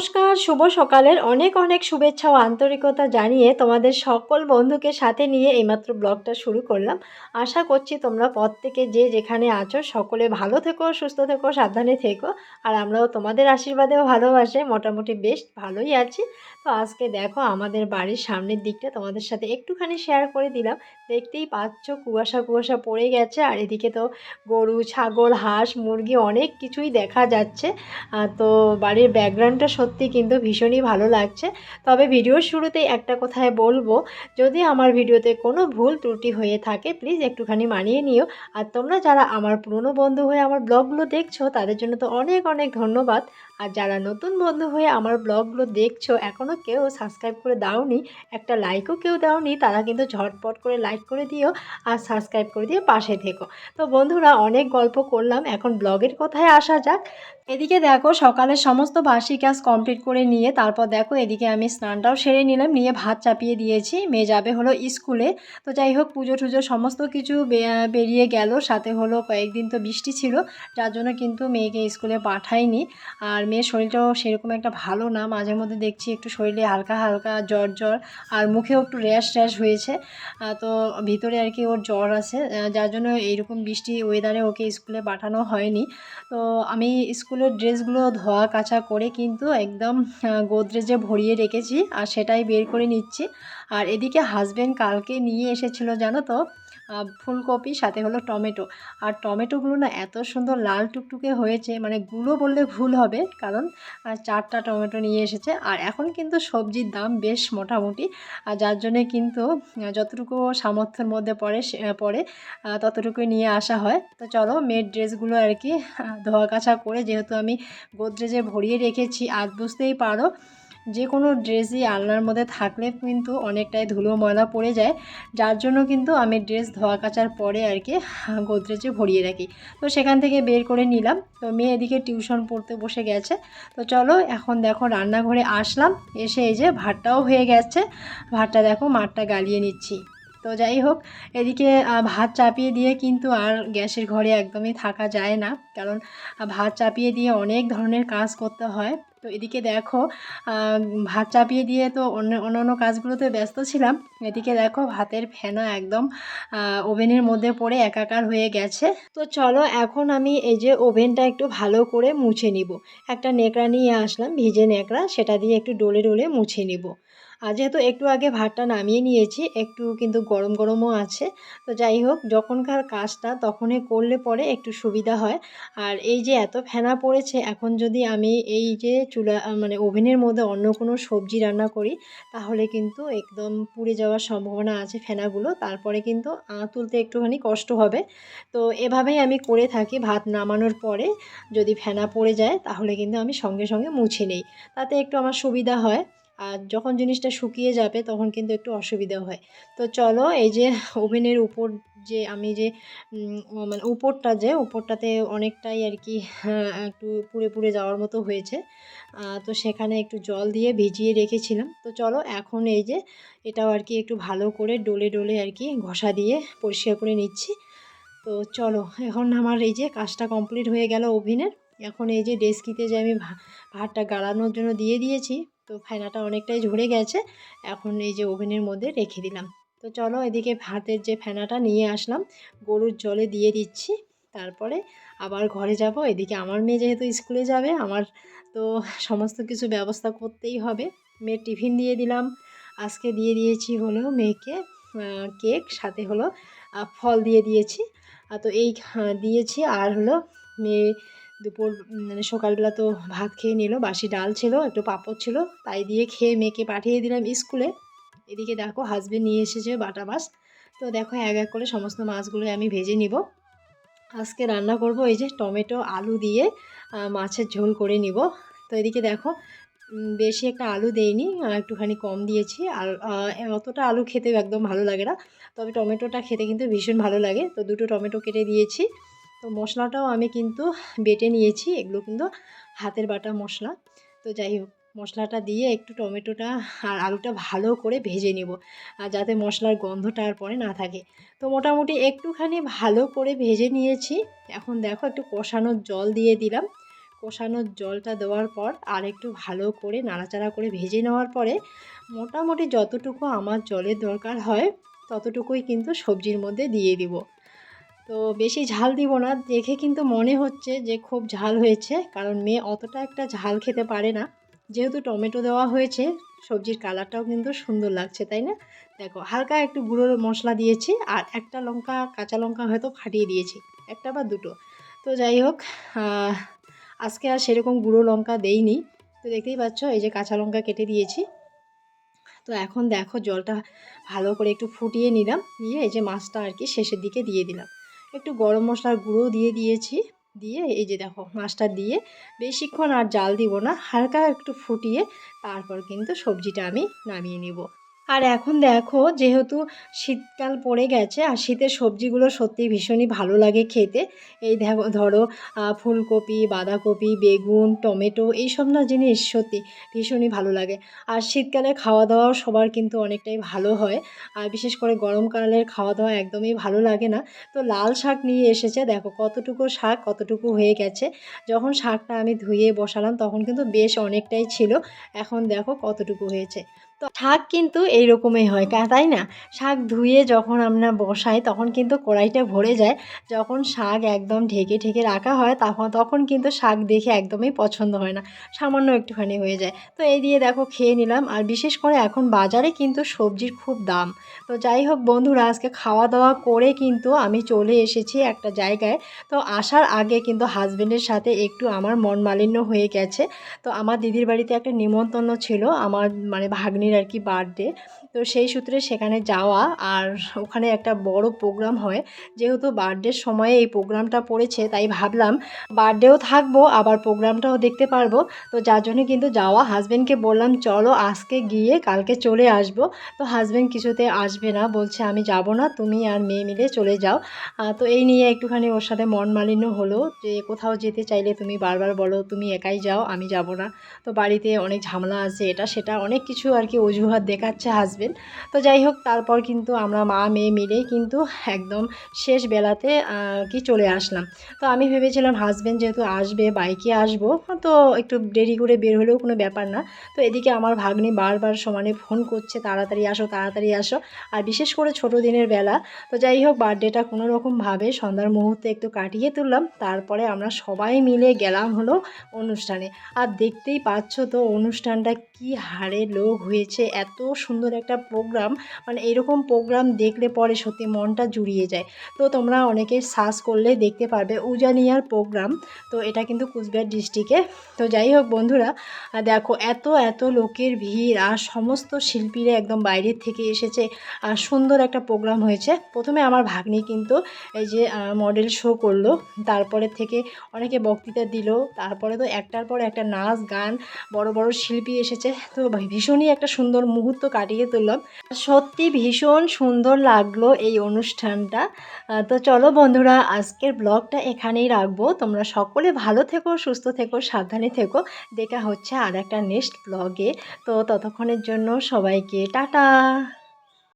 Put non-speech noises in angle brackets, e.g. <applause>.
Ножка নমস্কার শুভ সকালের অনেক অনেক শুভেচ্ছা ও আন্তরিকতা জানিয়ে তোমাদের সকল বন্ধুকে সাথে নিয়ে এইমাত্র ব্লগটা শুরু করলাম। আশা করছি তোমরা প্রত্যেকে যে যেখানে আছো সকলে ভালো থেকো, সুস্থ থেকো, সাবধানে থেকো। আর আমরাও তোমাদের আশীর্বাদেও ভালোবাসে, মোটামুটি বেশ ভালোই আছি। তো আজকে দেখো আমাদের বাড়ির সামনের দিকটা তোমাদের সাথে একটুখানি শেয়ার করে দিলাম। দেখতেই পাচ্ছ কুয়াশা কুয়াশা পড়ে গেছে আর এদিকে তো গরু, ছাগল, হাঁস, মুরগি অনেক কিছুই দেখা যাচ্ছে। তো বাড়ির ব্যাকগ্রাউন্ডটা সত্যি কিন্তু ভীষণই ভালো লাগছে। তবে ভিডিওর শুরুতেই একটা কথায় বলব, যদি আমার ভিডিওতে কোনো ভুল ত্রুটি হয়ে থাকে প্লিজ একটুখানি মানিয়ে নিও। আর তোমরা যারা আমার পুরনো বন্ধু হয়ে আমার ব্লগগুলো দেখছ, তাদের জন্য তো অনেক অনেক ধন্যবাদ। আর যারা নতুন বন্ধু হয়ে আমার ব্লগগুলো দেখছ এখনও কেউ সাবস্ক্রাইব করে দাওনি, একটা লাইকও কেউ দাওনি, তারা কিন্তু ঝটপট করে লাইক করে দিও আর সাবস্ক্রাইব করে দিয়ে পাশে থেকো। তো বন্ধুরা, অনেক গল্প করলাম, এখন ব্লগের কথায় আসা যাক? এদিকে দেখো সকালের সমস্ত বাসি কাজ কমপ্লিট করে নিয়ে, তারপর দেখো এদিকে আমি স্নানটাও সেরে নিলাম, নিয়ে ভাত চাপিয়ে দিয়েছি, মেয়ে যাবে হলো স্কুলে। তো যাই হোক, পুজো টুজো সমস্ত কিছু বেরিয়ে গেল, সাথে হলো কয়েকদিন তো বৃষ্টি ছিল, যার জন্য কিন্তু মেয়েকে স্কুলে পাঠাইনি। আর মেয়ের শরীরটাও সেরকম একটা ভালো না। মাঝে মধ্যে দেখছি একটু শরীরে হালকা হালকা জ্বর জ্বর আর মুখেও একটু র্যাশ ট্যাশ হয়েছে। তো ভিতরে আর কি ওর জ্বর আছে। যার জন্য এইরকম বৃষ্টি ওয়েদারে ওকে স্কুলে পাঠানো হয়নি। তো আমি স্কুলের ড্রেসগুলো ধোয়া, কাচা করে কিন্তু একদম গোদরেজে ভরিয়ে রেখেছি আর সেটাই বের করে নিচ্ছি। আর এদিকে হাজবেন্ড কালকে নিয়ে এসেছিল জানো তো? ফুলকপি, সাথে হলো টমেটো। আর টমেটোগুলো না এত সুন্দর লাল টুকটুকে হয়েছে মানে গুলো বললে ভুল হবে, কারণ চারটা টমেটো নিয়ে এসেছে। আর এখন কিন্তু সবজির দাম বেশ মোটামুটি, আর যার জন্যে কিন্তু যতটুকু সামর্থ্যের মধ্যে পড়ে পড়ে ততটুকুই নিয়ে আসা হয়। তো চলো, মেয়ের ড্রেসগুলো আর কি ধোয়া কাচা করে, যেহেতু আমি গোদরেজে ভরিয়ে রেখেছি, আর বুঝতেই পারো যে কোনো ড্রেসই আলনার মধ্যে থাকলে কিন্তু অনেকটাই ধুলো ময়লা পড়ে যায়। যার জন্য কিন্তু আমি ড্রেস ধোয়া কাচার পরে আর কি <laughs> গোদরেজে ভরিয়ে রাখি। তো সেখান থেকে বের করে নিলাম। তো মেয়ে এদিকে টিউশন পড়তে বসে গেছে। তো চলো এখন দেখো রান্নাঘরে আসলাম। এসে এই যে ভাতটাও হয়ে গেছে। ভাতটা দেখো মাঠটা গালিয়ে নিচ্ছি। তো যাই হোক, এদিকে ভাত চাপিয়ে দিয়ে কিন্তু আর গ্যাসের ঘরে একদমই থাকা যায় না। কারণ ভাত চাপিয়ে দিয়ে অনেক ধরনের কাজ করতে হয়। তো এদিকে দেখো ভাত চাপিয়ে দিয়ে তো অন্য অন্য কাজগুলোতে ব্যস্ত ছিলাম। এদিকে দেখো, ভাতের ফেনা একদম ওভেনের মধ্যে পড়ে একাকার হয়ে গেছে। তো চলো, এখন আমি এই যে ওভেনটা একটু ভালো করে মুছে নিব। একটা নেকড়া নিয়ে আসলাম, ভিজে নেকড়া, সেটা দিয়ে একটু ডলে ডলে মুছে নিব। আর যেহেতু একটু আগে ভাতটা নামিয়ে নিয়েছি, একটু কিন্তু গরম গরমও আছে, তো যাই হোক, যখনকার কাজটা তখনই করলে পরে একটু সুবিধা হয়। আর এই যে এত ফেনা পড়েছে, এখন যদি আমি এই যে চুলা মানে ওভেনের মধ্যে অন্য কোনো সবজি রান্না করি, তাহলে কিন্তু একদম পুড়ে যাওয়ার সম্ভাবনা আছে ফেনাগুলো, তারপরে কিন্তু তুলতে একটুখানি কষ্ট হবে। তো এভাবেই আমি করে থাকি ভাত নামানোর পরে, যদি ফেনা পড়ে যায়, তাহলে কিন্তু আমি সঙ্গে সঙ্গে মুছে নেই। তাতে একটু আমার সুবিধা হয়। আর যখন জিনিসটা শুকিয়ে যাবে তখন কিন্তু একটু অসুবিধা হয়। তো চলো এই যে ওভেনের উপর যে আমি যে মানে উপরটা যে উপরটাতে অনেকটাই আর কি হ্যাঁ, একটু পুড়ে পুড়ে যাওয়ার মতো হয়েছে। তো সেখানে একটু জল দিয়ে ভিজিয়ে রেখেছিলাম। তো চলো এখন এই যে এটাও আর কি একটু ভালো করে ডলে ডলে আর কি ঘষা দিয়ে পরিষ্কার করে নিচ্ছি। তো চলো এখন আমার এই যে কাজটা কমপ্লিট হয়ে গেল ওভেনের। এখন এই যে ডেস্কিতে যে আমি ভাতটা গাড়ানোর জন্য দিয়ে দিয়েছি। তো ফেনাটা অনেকটাই ঝরে গেছে, এখন এই যে ওভেনের মধ্যে রেখে দিলাম। তো চলো এদিকে ভাতের যে ফেনাটা নিয়ে আসলাম, গরুর জলে দিয়ে দিচ্ছি, তারপরে আবার ঘরে যাব। এদিকে আমার মেয়ে যেহেতু স্কুলে যাবে, আমার তো সমস্ত কিছু ব্যবস্থা করতেই হবে। মেয়ের টিফিন দিয়ে দিলাম, আজকে দিয়ে দিয়েছি হলো মেয়েকে কেক, সাথে হলো ফল দিয়ে দিয়েছি। তো এই দিয়েছি আর হলো মেয়ে দুপুর মানে সকালবেলা তো ভাত খেয়ে নিল, বাসি ডাল ছিল, একটু পাঁপড় ছিল, তাই দিয়ে খেয়ে মেয়েকে পাঠিয়ে দিলাম স্কুলে। এদিকে দেখো হাজবেন্ড নিয়ে এসেছে বাটা মাছ। তো দেখো এক এক করে সমস্ত মাছগুলো আমি ভেজে নিব। আজকে রান্না করব এই যে টমেটো, আলু দিয়ে মাছের ঝোল করে নিব। তো এদিকে দেখো বেশি একটা আলু দেইনি একটুখানি কম দিয়েছি। আর অতটা আলু খেতেও একদম ভালো লাগে না। তবে টমেটোটা খেতে কিন্তু ভীষণ ভালো লাগে। তো দুটো টমেটো কেটে দিয়েছি। তো মশলাটাও আমি কিন্তু বেটে নিয়েছি। এগুলো কিন্তু হাতের বাটা মশলা। তো যাই হোক, মশলাটা দিয়ে একটু টমেটোটা আর আলুটা ভালো করে ভেজে নিব আর যাতে মশলার গন্ধটা আর পরে না থাকে। তো মোটামুটি একটুখানি ভালো করে ভেজে নিয়েছি। এখন দেখো একটু কষানোর জল দিয়ে দিলাম। কষানোর জলটা দেওয়ার পর আর একটু ভালো করে নাড়াচাড়া করে ভেজে নেওয়ার পরে মোটামুটি যতটুকু আমার জলের দরকার হয়, ততটুকুই কিন্তু সবজির মধ্যে দিয়ে দিব। তো বেশি ঝাল দিব না। দেখে কিন্তু মনে হচ্ছে যে খুব ঝাল হয়েছে, কারণ মেয়ে অতটা একটা ঝাল খেতে পারে না। যেহেতু টমেটো দেওয়া হয়েছে, সবজির কালারটাও কিন্তু সুন্দর লাগছে, তাই না? দেখো, হালকা একটু গুঁড়ো মশলা দিয়েছি, আর একটা লঙ্কা, কাঁচা লঙ্কা হয়তো ফাটিয়ে দিয়েছি, একটা বা দুটো। তো যাই হোক আজকে আর সেরকম গুঁড়ো লঙ্কা দেইনি। তো দেখতেই পাচ্ছ, এই যে কাঁচা লঙ্কা কেটে দিয়েছি। তো এখন দেখো, জলটা ভালো করে একটু ফুটিয়ে নিলাম, নিয়ে এই যে মাছটা আর কি শেষের দিকে দিয়ে দিলাম। একটু গরম মশলার গুঁড়ো দিয়ে দিয়েছি। দিয়ে এই যে দেখো মাছটা দিয়ে বেশিক্ষণ আর জাল দিব না, হালকা একটু ফুটিয়ে তারপর কিন্তু সবজিটা আমি নামিয়ে নিব। আর এখন দেখো, যেহেতু শীতকাল পড়ে গেছে, আর শীতের সবজিগুলো সত্যি ভীষণই ভালো লাগে খেতে। এই দেখো, ধরো ফুলকপি, বাঁধাকপি, বেগুন, টমেটো, এইসব না জিনিস সত্যি ভীষণই ভালো লাগে। আর শীতকালে খাওয়া দাওয়াও সবার কিন্তু অনেকটাই ভালো হয়। আর বিশেষ করে গরমকালের খাওয়া দাওয়া একদমই ভালো লাগে না। তো লাল শাক নিয়ে এসেছে, দেখো, কতটুকু শাক, কতটুকু হয়ে গেছে। যখন শাকটা আমি ধুয়ে বসালাম, তখন কিন্তু বেশ অনেকটাই ছিল। এখন দেখো, কতটুকু হয়েছে। তো শাক কিন্তু এইরকমই হয়, কা- তাই না? শাক ধুয়ে যখন আমরা বসাই তখন কিন্তু কড়াইটা ভরে যায়। যখন শাক একদম ঢেকে ঢেকে রাখা হয় তখন তখন কিন্তু শাক দেখে একদমই পছন্দ হয় না, সামান্য একটুখানি হয়ে যায়। তো এই দিয়ে দেখো খেয়ে নিলাম আর বিশেষ করে এখন বাজারে কিন্তু সবজির খুব দাম। তো যাই হোক বন্ধুরা, আজকে খাওয়া দাওয়া করে কিন্তু আমি চলে এসেছি একটা জায়গায়। তো আসার আগে কিন্তু হাজব্যান্ডের সাথে একটু আমার মন মালিন্য হয়ে গেছে। তো আমার দিদির বাড়িতে একটা নিমন্ত্রণ ছিল, আমার মানে ভাগ্নির আর কি বার্থডে। তো সেই সূত্রে সেখানে যাওয়া আর ওখানে একটা বড় প্রোগ্রাম হয়। যেহেতু বার্থডের সময়ে এই প্রোগ্রামটা পড়েছে, তাই ভাবলাম বার্থডেও থাকব, আবার প্রোগ্রামটাও দেখতে পারব। তো যার জন্য কিন্তু যাওয়া। হাজব্যান্ডকে বললাম, চলো আজকে গিয়ে কালকে চলে আসব। তো হাজব্যান্ড কিছুতে আসবে না, বলছে, আমি যাব না, তুমি আর মেয়ে মিলে চলে যাও। তো এই নিয়ে একটুখানি ওর সাথে মন মালিন্য হলো যে, কোথাও যেতে চাইলে তুমি বারবার বলো, তুমি একাই যাও, আমি যাব না। তো বাড়িতে অনেক ঝামেলা আছে, এটা সেটা, অনেক কিছু আর কি অজুহাত দেখাচ্ছে হাজবেন্ড তো যাই হোক তারপর কিন্তু আমরা মা, মেয়ে মিলেই কিন্তু একদম শেষ বেলাতে কি চলে আসলাম। তো আমি ভেবেছিলাম হাজব্যান্ড যেহেতু আসবে বাইকে আসব, তো একটু দেরি করে বের হলেও কোনো ব্যাপার না। তো এদিকে আমার ভাগ্নি বারবার সমানে ফোন করছে, তাড়াতাড়ি আসো তাড়াতাড়ি আসো। আর বিশেষ করে ছোটো দিনের বেলা। তো যাই হোক বার্থডেটা কোনো রকমভাবে সন্ধ্যার মুহূর্তে একটু কাটিয়ে তুললাম। তারপরে আমরা সবাই মিলে গেলাম হলো অনুষ্ঠানে। আর দেখতেই পাচ্ছ তো অনুষ্ঠানটা কি হারে লোক হয়েছে। এত সুন্দর একটা প্রোগ্রাম মানে এরকম প্রোগ্রাম দেখলে পরে সত্যি মনটা জুড়িয়ে যায়। তো তোমরা অনেকে সার্চ করলে দেখতে পারবে উজানিয়ার প্রোগ্রাম তো এটা কিন্তু কুচবিহার ডিস্ট্রিক্টে তো যাই হোক বন্ধুরা দেখো এত এত লোকের ভিড়, আর সমস্ত শিল্পীরা একদম বাইরের থেকে এসেছে, আর সুন্দর একটা প্রোগ্রাম হয়েছে। প্রথমে আমার ভাগ্নি কিন্তু এই যে মডেল শো করল, তারপরে থেকে অনেকে বক্তৃতা দিল, তারপরে তো একটার পর একটা নাচ, গান, বড় বড় শিল্পী এসেছে। তো ভীষণই একটা সুন্দর মুহূর্ত কাটিয়ে তুললাম। সত্যি ভীষণ সুন্দর লাগল এই অনুষ্ঠানটা। তো চলো বন্ধুরা, আজকের ব্লগটা এখানেই রাখব। তোমরা সকলে ভালো থেকো, সুস্থ থেকো, সাবধানে থেকো। দেখা হচ্ছে আর একটা নেক্সট ব্লগে তো ততক্ষণের জন্য সবাইকে টাটা!